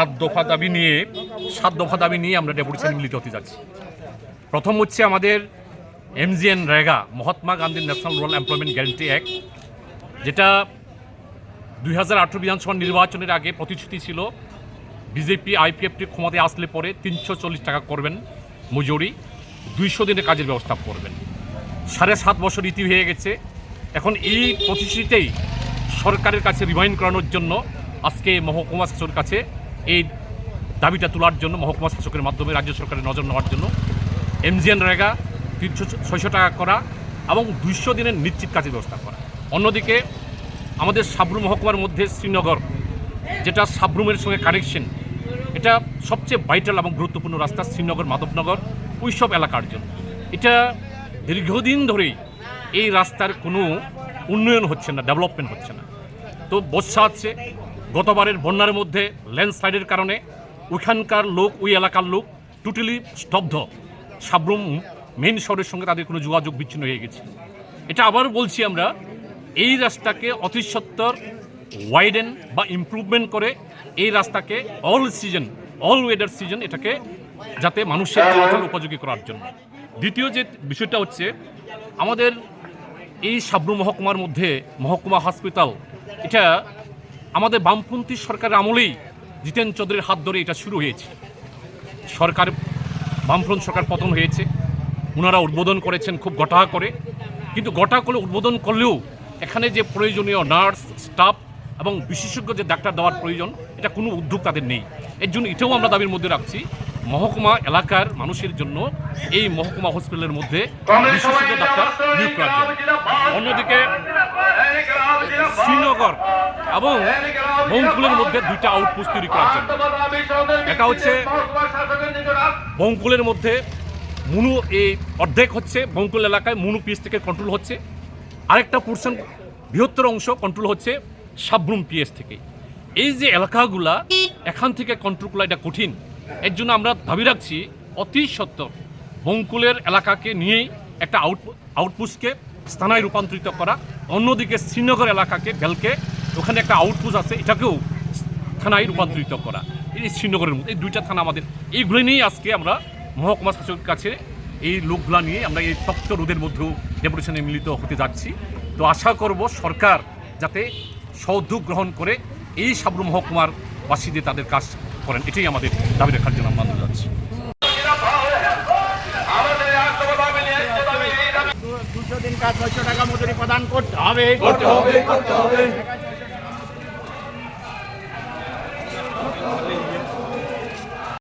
আট দফা দাবি নিয়ে, সাত দফা দাবি নিয়ে আমরা ডেপুটেশন মিলিত হতে যাচ্ছি। প্রথম হচ্ছে আমাদের MGNREGA, Mahatma Gandhi national rural employment guarantee act যেটা দুই হাজার আঠেরো বিধানসভা নির্বাচনের আগে প্রতিশ্রুতি ছিল, বিজেপি আইপিএফটি ক্ষমতায় আসলে পরে তিনশো চল্লিশ টাকা করবেন মজুরি, দুইশো দিনের কাজের ব্যবস্থা করবেন। সাড়ে সাত বছর ইতি হয়ে গেছে। এখন এই প্রতিশ্রুতিতেই সরকারের কাছে রিমাইন্ড করানোর জন্য আজকে মহকুমা শাসকের কাছে এই দাবিটা তোলার জন্য, মহকুমা শাসকের মাধ্যমে রাজ্য সরকারের নজর নেওয়ার জন্য এমজিএন রেগা তিনশো ছয়শো টাকা করা এবং দুইশো দিনের নিশ্চিত কাজের ব্যবস্থা করা। অন্যদিকে আমাদের সাবরুম মহকুমার মধ্যে শ্রীনগর, যেটা সাবরুমের সঙ্গে কানেকশন এটা সবচেয়ে ভাইটাল এবং গুরুত্বপূর্ণ রাস্তা শ্রীনগর, মাধবনগর ওইসব এলাকার জন্য। এটা দীর্ঘদিন ধরেই এই রাস্তার কোনো উন্নয়ন হচ্ছে না ডেভেলপমেন্ট হচ্ছে না। তো বর্ষা আছে, গতবারের বন্যার মধ্যে ল্যান্ডস্লাইডের কারণে ওইখানকার লোক, ওই এলাকার লোক টোটালি স্তব্ধ। সাবরুম মেন শহরের সঙ্গে তাদের কোনো যোগাযোগ বিচ্ছিন্ন হয়ে গেছে। এটা আবার বলছি আমরা এই রাস্তাকে অতি সত্তর ওয়াইডেন বা ইমপ্রুভমেন্ট করে এই রাস্তাকে all season all weather season এটাকে যাতে মানুষের চলাচল উপযোগী করার জন্য। দ্বিতীয় যে বিষয়টা হচ্ছে, আমাদের এই সাবরু মহকুমার মধ্যে, মহকুমা হসপিটাল এটা আমাদের বামপন্থী সরকারের আমলেই জিতেন চৌধুরীর হাত ধরে এটা শুরু হয়েছে। সরকার, বামফ্রন্ট সরকার পতন হয়েছে। ওনারা উদ্বোধন করেছেন খুব গটা করে। কিন্তু গটা করে উদ্বোধন করলেও এখানে যে প্রয়োজনীয় নার্স স্টাফ এবং বিশেষজ্ঞ যে ডাক্তার দেওয়ার প্রয়োজন এটা কোনো উদ্যোগ তাদের নেই এর জন্য এটাও আমরা দাবির মধ্যে রাখছি মহকুমা এলাকার মানুষের জন্য এই মহকুমা হসপিটালের মধ্যে বিশেষজ্ঞ ডাক্তার নিয়োগ জন্য অন্যদিকে শ্রীনগর এবং বঙ্কুলের মধ্যে দুইটা আউটপোস্ট তৈরি করার জন্য এটা হচ্ছে বঙ্কুলের মধ্যে মুনু এই অর্ধেক হচ্ছে বঙ্কুল এলাকায় মুনু পিস থেকে কন্ট্রোল হচ্ছে আরেকটা পোর্শন বৃহত্তর অংশ কন্ট্রোল হচ্ছে সাবরুম পিএস থেকে। এই যে এলাকাগুলা, এখান থেকে কন্ট্রোল করা এটা কঠিন। এর জন্য আমরা দাবি রাখছি, অতি সত্তর বঙ্কুলের এলাকাকে নিয়েই একটা আউট আউটপোস্টকে স্থানায় রূপান্তরিত করা। অন্যদিকে শ্রীনগর এলাকাকে, বেলকে, ওখানে একটা আউটপোস্ট আছে, এটাকেও থানায় রূপান্তরিত করা। এই শ্রীনগরের মধ্যে, এই দুইটা থানা আমাদের। এইগুলো নিয়েই আজকে আমরা মহকুমা শাসকের কাছে এই লোকগুলা নিয়ে আমরা এই তপ্ত রোদের মধ্যেও ডেপুটেশনে মিলিত হতে যাচ্ছি। তো আশা করব সরকার যাতে সৌদ্যোগ গ্রহণ করে এই সাবরু মহকুমার বাসীদের তাদের কাজ করেন। এটাই আমাদের দাবি রাখার জন্য আমরা আন্দোলন যাচ্ছি দুশো দিন কাজ ছয়শো টাকা মজুরি প্রদান করতে হবে। করতে হবে করতে হবে।